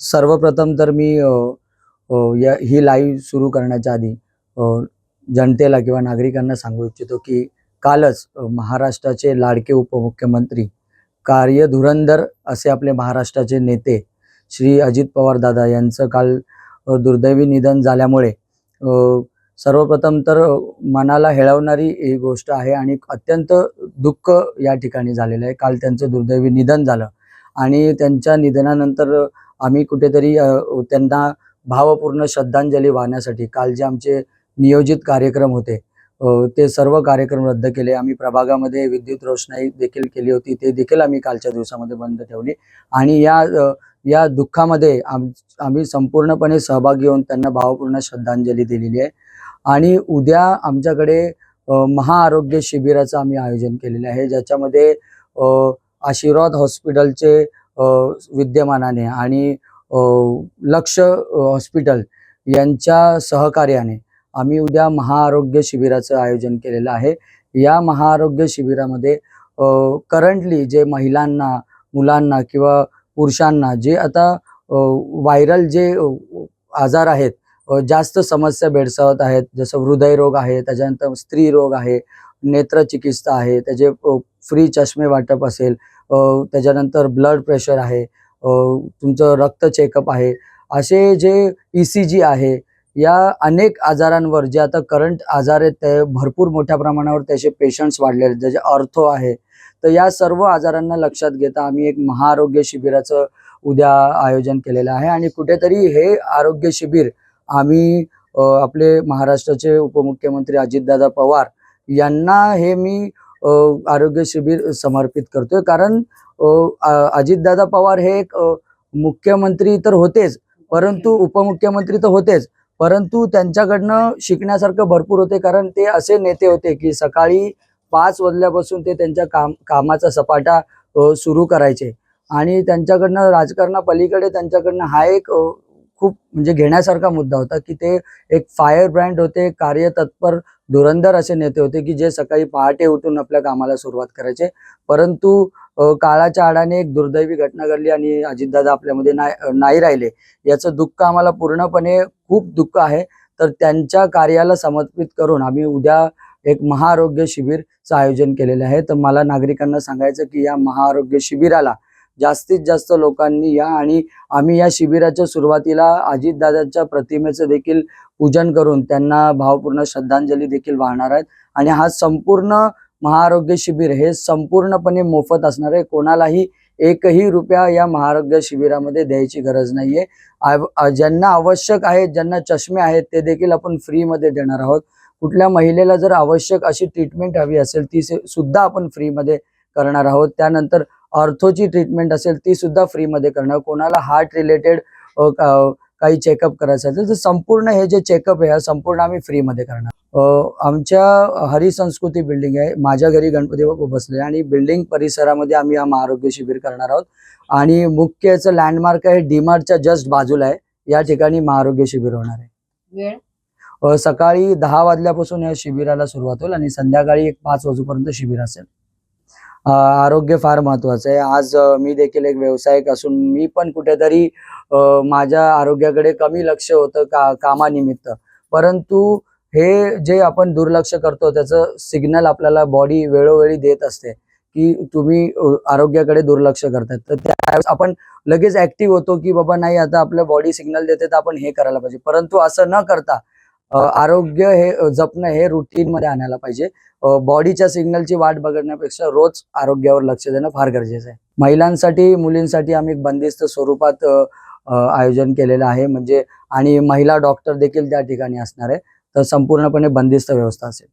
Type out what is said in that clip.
सर्वप्रथम तर मी या ही लाईव्ह सुरू करण्याच्या आधी जनतेला किंवा नागरिकांना सांगू इच्छितो की कालच महाराष्ट्राचे लाडके उपमुख्यमंत्री कार्यधुरंधर असे आपले महाराष्ट्राचे नेते श्री अजित पवार दादा यांचं काल दुर्दैवी निधन झाल्यामुळे सर्वप्रथम तर मनाला हेळवणारी ही गोष्ट आहे आणि अत्यंत दुःख या ठिकाणी झालेलं आहे. काल त्यांचं दुर्दैवी निधन झालं आणि त्यांच्या निधनानंतर आम्ही कुठेतरी त्यांना भावपूर्ण श्रद्धांजली वाहण्यासाठी काल जे आमचे नियोजित कार्यक्रम होते ते सर्व कार्यक्रम रद्द केले. आम्ही प्रभागामध्ये विद्युत रोषणाई देखील केली होती ते देखील आम्ही कालच्या दिवसामध्ये बंद ठेवली. आणि या या दुःखामध्ये आम आम्ही संपूर्णपणे सहभागी होऊन त्यांना भावपूर्ण श्रद्धांजली दिलेली आहे. आणि उद्या आमच्याकडे महाआरोग्य शिबिराचं आम्ही आयोजन केलेलं आहे ज्याच्यामध्ये आशीर्वाद हॉस्पिटलचे विद्यमानाने आणि लक्ष हॉस्पिटल यांच्या सहकार्याने आम्ही उद्या महाआरोग्य शिबिराचं आयोजन केलेलं आहे. या महाआरोग्य शिबिरामध्ये करंटली जे महिलांना मुलांना किंवा पुरुषांना जे आता व्हायरल जे आजार आहेत जास्त समस्या भेडसावत आहेत जसं हृदयरोग आहे त्याच्यानंतर स्त्री रोग आहे नेत्रचिकित्सा आहे त्याचे फ्री चष्मे वाटप असेल त्याच्यानंतर ब्लड प्रेशर आहे तुमचं रक्त चेकअप आहे असे जे ई सी जी आहे या अनेक आजारांवर जे आता करंट आजार आहेत ते भरपूर मोठ्या प्रमाणावर त्याचे पेशंट्स वाढलेले आहेत. ज्याचे अर्थो आहे तर या सर्व आजारांना लक्षात घेता आम्ही एक महाआरोग्य शिबिराचं उद्या आयोजन केलेलं आहे आणि कुठेतरी हे आरोग्य शिबिर आम्ही आपले महाराष्ट्राचे उपमुख्यमंत्री अजितदादा पवार यांना हे मी आरोग्य शिबिर समर्पित करतोय. कारण अजितदादा पवार हे एक मुख्यमंत्री तर होतेच परंतु उपमुख्यमंत्री तर होतेच परंतु त्यांच्याकडनं शिकण्यासारखं भरपूर होते. कारण ते असे नेते होते की सकाळी पाच वाजल्यापासून ते त्यांच्या काम कामाचा सपाटा सुरू करायचे. आणि त्यांच्याकडनं राजकारणापलीकडे त्यांच्याकडनं हा एक खूप म्हणजे घेण्यासारखा मुद्दा होता की ते एक फायर ब्रँड होते कार्यतत्पर धुरंधर असे नेते होते की जे सकाळी पहाटे उठून आपल्या कामाला सुरुवात करायचे. परंतु काळाच्या आडाने एक दुर्दैवी घटना घडली आणि अजितदादा आपल्यामध्ये नाही नाही राहिले. याचं दुःख आम्हाला पूर्णपणे खूप दुःख आहे. तर त्यांच्या कार्याला समर्पित करून आम्ही उद्या एक महाआरोग्य शिबिरचं आयोजन केलेलं आहे. तर मला नागरिकांना सांगायचं की या महाआरोग्य शिबिराला जास्तीत जास्त लोकांनी या आणि आम्ही या शिबिराच्या सुरुवातीला अजितदादांच्या प्रतिमेचं देखील पूजन करून त्यांना भावपूर्ण श्रद्धांजली देखील वाहणार आहेत. आणि हा संपूर्ण महाआरोग्य शिबिर हे संपूर्णपणे मोफत असणार आहे. कोणालाही एकही रुपया या महाआरोग्य शिबिरामध्ये द्यायची गरज नाहीये. ज्यांना आवश्यक आहे ज्यांना चष्मे आहेत ते देखील आपण फ्रीमध्ये देणार आहोत. कुठल्या महिलेला जर आवश्यक अशी ट्रीटमेंट हवी असेल ती सुद्धा आपण फ्रीमध्ये करणार आहोत. त्यानंतर ऑर्थोची ट्रीटमेंट असेल ती सुद्धा फ्रीमध्ये करणार. कोणाला हार्ट रिलेटेड काही चेकअप करायचं असेल तर संपूर्ण हे जे चेकअप आहे हा संपूर्ण आम्ही फ्रीमध्ये करणार. आमच्या हरिसंस्कृती बिल्डिंग आहे. माझ्या घरी गणपती बाप्पा बसले आणि बिल्डिंग परिसरामध्ये आम्ही हा महाआरोग्य शिबिर करणार आहोत. आणि मुख्य याचं लँडमार्क आहे डीमार्टच्या जस्ट बाजूला आहे. या ठिकाणी महाआरोग्य शिबिर होणार आहे. सकाळी दहा वाजल्यापासून या शिबिराला सुरुवात होईल आणि संध्याकाळी एक पाच वाजेपर्यंत शिबिर असेल. आरोग्य फार महत्वाचं आहे. आज मी देखील एक व्यावसायिक असून मी पण कुठेतरी माझ्या आरोग्याकडे कमी लक्ष होतं का कामानिमित्त. परंतु हे जे आपण दुर्लक्ष करतो त्याचं सिग्नल आपल्याला बॉडी वेळोवेळी देत असते की तुम्ही आरोग्याकडे दुर्लक्ष करतात तर त्यावेळेस आपण लगेच ऍक्टिव्ह होतो की बाबा नाही आता आपलं बॉडी सिग्नल देते तर आपण हे करायला पाहिजे. परंतु असं न करता आरोग्य हे जपणं हे रुटीन मध्ये आणायला पाहिजे. बॉडीच्या सिग्नलची वाट बघण्यापेक्षा रोज आरोग्यावर लक्ष देणं फार गरजेचं आहे. महिलांसाठी मुलींसाठी आम्ही बंदिस्त स्वरूपात आयोजन केलेलं आहे. म्हणजे आणि महिला डॉक्टर देखील त्या ठिकाणी असणार आहे. तर संपूर्णपणे बंदिस्त व्यवस्था असेल.